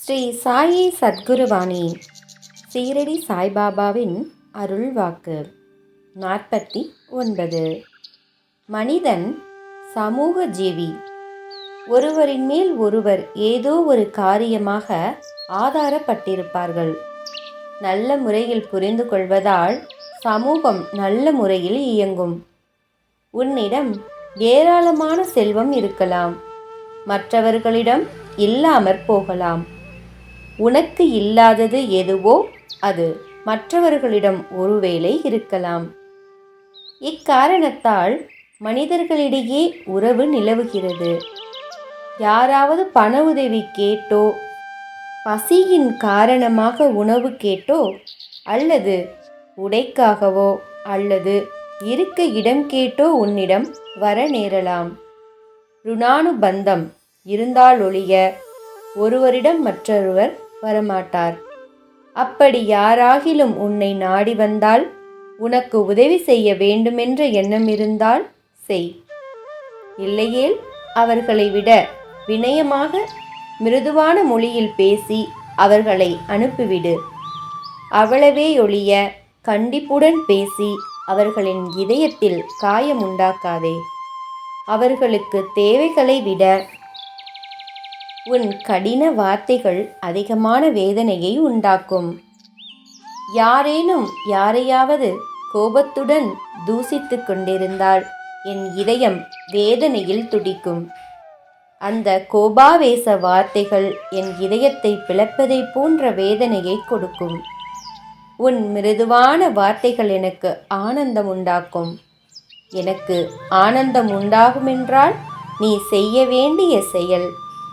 ஸ்ரீ சாயி சத்குருவாணி. சீரடி சாய்பாபாவின் அருள்வாக்கு. நாற்பத்தி ஒன்பது. மனிதன் சமூக ஜீவி. ஒருவரின் மேல் ஒருவர் ஏதோ ஒரு காரியமாக ஆதாரப்பட்டிருப்பார்கள். நல்ல முறையில் புரிந்து கொள்வதால் சமூகம் நல்ல முறையில் இயங்கும். உன்னிடம் ஏராளமான செல்வம் இருக்கலாம். மற்றவர்களிடம் இல்லாமற் போகலாம். உனக்கு இல்லாதது எதுவோ அது மற்றவர்களிடம் ஒருவேளை இருக்கலாம். இக்காரணத்தால் மனிதர்களிடையே உறவு நிலவுகிறது. யாராவது பண உதவி கேட்டோ பசியின் காரணமாக உணவு கேட்டோ அல்லது உடைக்காகவோ அல்லது இருக்க இடம் கேட்டோ உன்னிடம் வர நேரலாம். ருணானுபந்தம் இருந்தாலொழிய ஒருவரிடம் மற்றொருவர் வரமாட்டார். அப்படி யாராகிலும் உன்னை நாடி வந்தால் உனக்கு உதவி செய்ய வேண்டுமென்ற எண்ணம் இருந்தால் செய். இல்லையேல் அவர்களை விட வினயமாக மிருதுவான மொழியில் பேசி அவர்களை அனுப்பிவிடு. அவ்வளவே ஒழிய கண்டிப்புடன் பேசி அவர்களின் இதயத்தில் காயம் உண்டாக்காதே அவர்களுக்கு தேவைகளை விட உன் கடின வார்த்தைகள் அதிகமான வேதனையை உண்டாக்கும். யாரேனும் யாரையாவது கோபத்துடன் தூசித்து கொண்டிருந்தால் என் இதயம் வேதனையில் துடிக்கும். அந்த கோபாவேச வார்த்தைகள் என் இதயத்தை பிளப்பதைப் போன்ற வேதனையை கொடுக்கும். உன் மிருதுவான வார்த்தைகள் எனக்கு ஆனந்தம் உண்டாக்கும். எனக்கு ஆனந்தம் உண்டாகுமென்றால் நீ செய்ய வேண்டிய செயல்